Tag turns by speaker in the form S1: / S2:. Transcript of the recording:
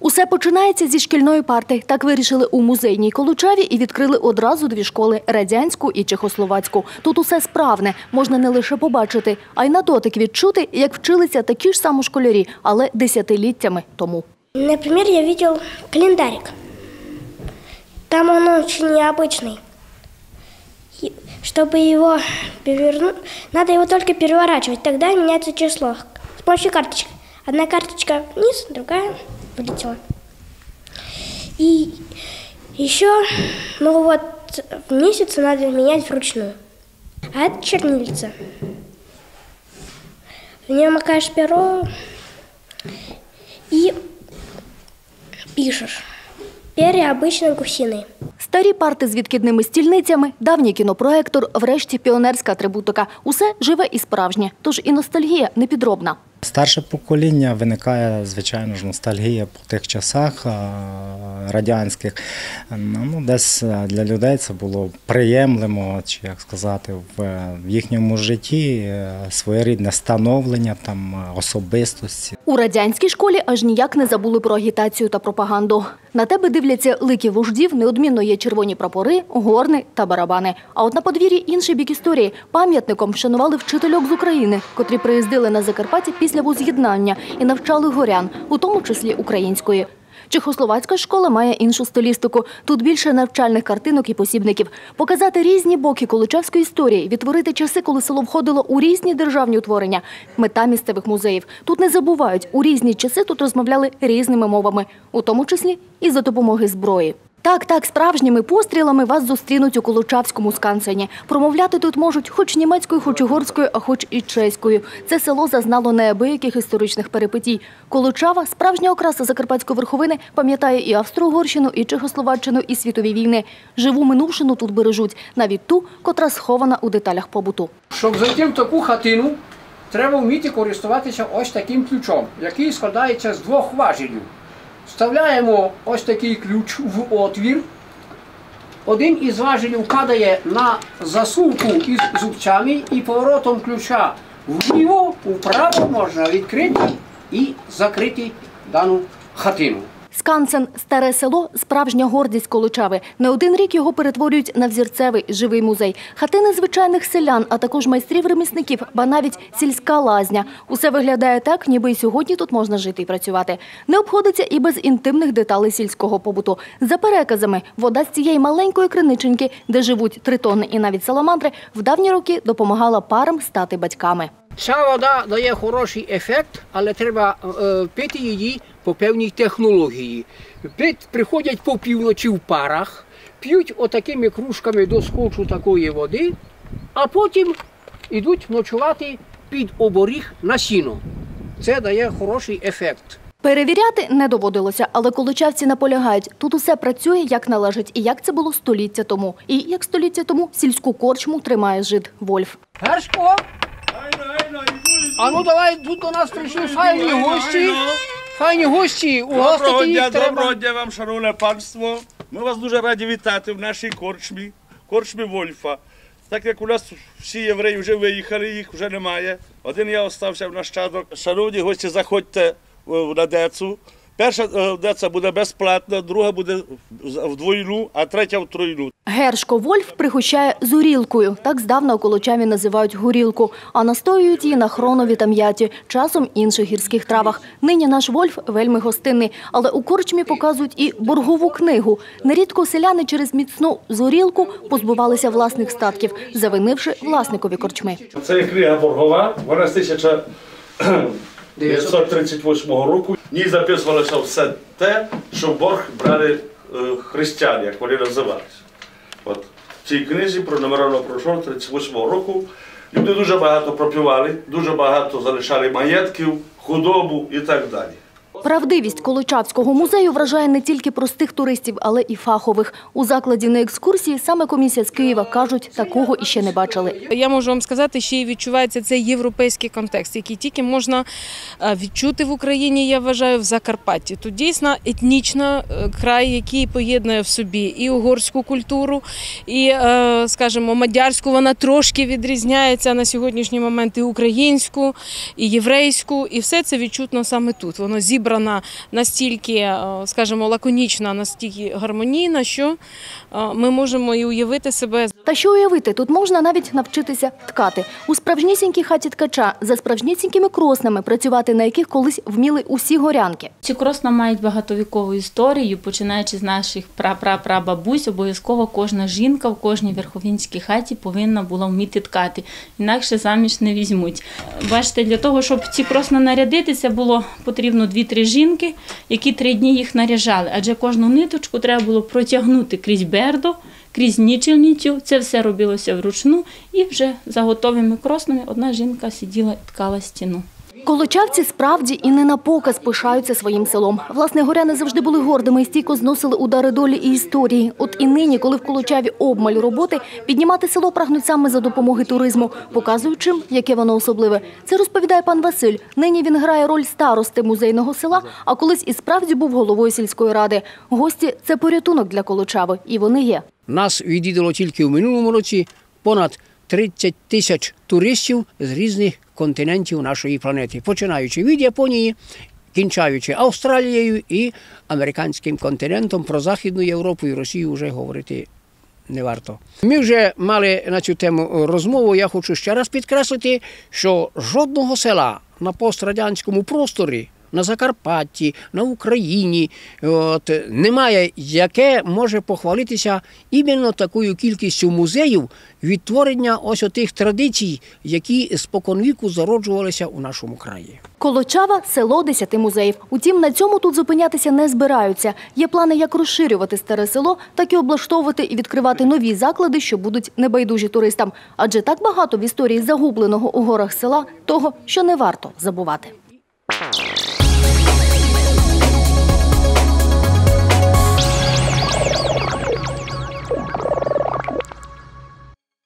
S1: Усе починається зі шкільної парти. Так вирішили у музейній Колучаві і відкрили одразу дві школи – радянську і чехословацьку. Тут усе справне, можна не лише побачити, а й на дотик відчути, як вчилися такі ж само школярі, але десятиліттями тому.
S2: Например, я видел календарик. Там он очень необычный. И Чтобы его перевернуть, надо его только переворачивать, тогда меняется число. С помощью карточек. Одна карточка вниз, другая вылетела. И еще, ну вот, в месяц надо менять вручную. А это чернильница. В нее макаешь перо и пишешь. Перья обычно гусиные.
S1: Старі парти з відкидними стільницями, давній кінопроектор, врешті піонерська атрибутика. Усе живе і справжнє, тож і ностальгія непідробна.
S3: Старше покоління виникає, звичайно ж, ностальгія по тих часах радянських. Ну, десь е, для людей це було приємлемо, чи як сказати, в, в їхньому житті е, своєрідне становлення там е, особистості.
S1: У радянській школі аж ніяк не забули про агітацію та пропаганду. На тебе дивляться лики вождів, неодмінно є червоні прапори, горни та барабани. А от на подвір'ї інший бік історії пам'ятником вшанували вчительок з України, котрі приїздили на Закарпаття після воз'єднання і навчали горян, у тому числі української. Чехословацька школа має іншу стилістику. Тут більше навчальних картинок і посібників. Показати різні боки колучавської історії, відтворити часи, коли село входило у різні державні утворення. Мета місцевих музеїв. Тут не забувають, у різні часи тут розмовляли різними мовами, у тому числі і за допомоги зброї. Так, так, справжніми пострілами вас зустрінуть у Колучавському скансені. Промовляти тут можуть хоч німецькою, хоч угорською, а хоч і чеською. Це село зазнало неабияких історичних перипетій. Колучава, справжня окраса Закарпатської верховини, пам'ятає і Австро-Угорщину, і Чехословаччину, і світові війни. Живу минувшину тут бережуть, навіть ту, котра схована у деталях побуту.
S4: Щоб зайти в таку хатину, треба вміти користуватися ось таким ключом, який складається з двох важелів. Вставляємо ось такий ключ в отвір. Один із важелів падає на засувку із зубцями і поворотом ключа вліво, вправо можна відкрити і закрити дану хатину.
S1: Скансен – старе село – справжня гордість Колучави. Не один рік його перетворюють на взірцевий живий музей. Хатини звичайних селян, а також майстрів-ремісників, ба навіть сільська лазня. Усе виглядає так, ніби і сьогодні тут можна жити і працювати. Не обходиться і без інтимних деталей сільського побуту. За переказами, вода з цієї маленької криниченьки, де живуть тритони і навіть саламандри, в давні роки допомагала парам стати батьками.
S4: Ця вода дає хороший ефект, але треба е, пити її по певній технології. Пит, приходять по півночі в парах, п'ють отакими кружками до скочу такої води, а потім йдуть ночувати під оборіг на сіно. Це дає хороший ефект.
S1: Перевіряти не доводилося, але колочавці наполягають, тут усе працює як належить і як це було століття тому. І як століття тому сільську корчму тримає жид Вольф.
S4: Гершко, а ну давай тут до нас прийшли файні гості. Файні гості, угостити їх треба.
S5: доброго дня вам, шановне панство. Ми вас дуже раді вітати в нашій корчмі, корчмі Вольфа. Так як у нас всі євреї вже виїхали, їх вже немає. Один я остався в нащадок. Шановні гості, заходьте в на децу. Перша е, деца буде безплатна, друга буде в- двойну, а третя в тройну.
S1: Гершко Вольф пригощає зурілкою. Так здавна у Колочаві називають горілку, а настоюють її на хронові та м'яті, часом інших гірських травах. Нині наш Вольф вельми гостинний, але у корчмі показують і боргову книгу. Нерідко селяни через міцну зорілку позбувалися власних статків, завинивши власникові корчми.
S5: Це є книга боргова, вона з 1938 року. Ній записувалося все те, що борг брали е, християни, як вони називалися. От в цій книзі про пронумеровано пройшло 38 року. Люди дуже багато пропівали, дуже багато залишали маєтків, худобу і так далі.
S1: Правдивість Колочавського музею вражає не тільки простих туристів, але і фахових. У закладі на екскурсії саме комісія з Києва кажуть, такого іще не бачили.
S6: Я можу вам сказати, ще й відчувається цей європейський контекст, який тільки можна е, відчути в Україні, я вважаю, в Закарпатті. Тут дійсно етнічно е, край, який поєднує в собі і угорську культуру, і, е, скажімо, мадярську вона трошки відрізняється на сьогоднішній момент і українську, і єврейську, і все це відчутно саме тут. Воно зібрано зібрана настільки, е, скажімо, лаконічна, настільки гармонійна, що е, ми можемо і уявити себе
S1: Та що уявити, тут можна навіть навчитися ткати. У справжнісінькій хаті ткача за справжнісінькими кроснами, працювати на яких колись вміли усі горянки.
S7: Ці кросна мають багатовікову історію, починаючи з наших пра-пра-прабабусь, обов'язково кожна жінка в кожній верховінській хаті повинна була вміти ткати, інакше заміж не візьмуть. Бачите, для того, щоб ці кросна нарядити, це було потрібно 2-3 жінки, які три дні їх наряжали, адже кожну ниточку треба було протягнути крізь бердо, крізь нічельницю. Це все робилося вручну, і вже за готовими кроснами одна жінка сиділа і ткала стіну.
S1: Колочавці справді і не на показ пишаються своїм селом. Власне, горяни завжди були гордими і стійко зносили удари долі і історії. От і нині, коли в Колочаві обмаль роботи, піднімати село прагнуть саме за допомоги туризму, показуючи, яке воно особливе. Це розповідає пан Василь. Нині він грає роль старости музейного села, а колись і справді був головою сільської ради. Гості це порятунок для Колочави, і вони є.
S4: Нас відвідало тільки в минулому році понад 30 тисяч туристів з різних континентів нашої планети, починаючи від Японії, кінчаючи Австралією і американським континентом. Про Західну Європу і Росію вже говорити не варто. Ми вже мали на цю тему розмову. Я хочу ще раз підкреслити, що жодного села на пострадянському просторі. На Закарпатті, на Україні от, немає, яке може похвалитися іменно такою кількістю музеїв відтворення ось отих традицій, які споконвіку зароджувалися у нашому краї.
S1: Колочава – село десяти музеїв. Утім, на цьому тут зупинятися не збираються. Є плани як розширювати старе село, так і облаштовувати і відкривати нові заклади, що будуть небайдужі туристам. Адже так багато в історії загубленого у горах села того, що не варто забувати.